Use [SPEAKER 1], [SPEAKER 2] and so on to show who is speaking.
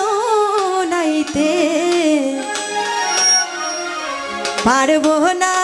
[SPEAKER 1] শোনাইতে পারব না।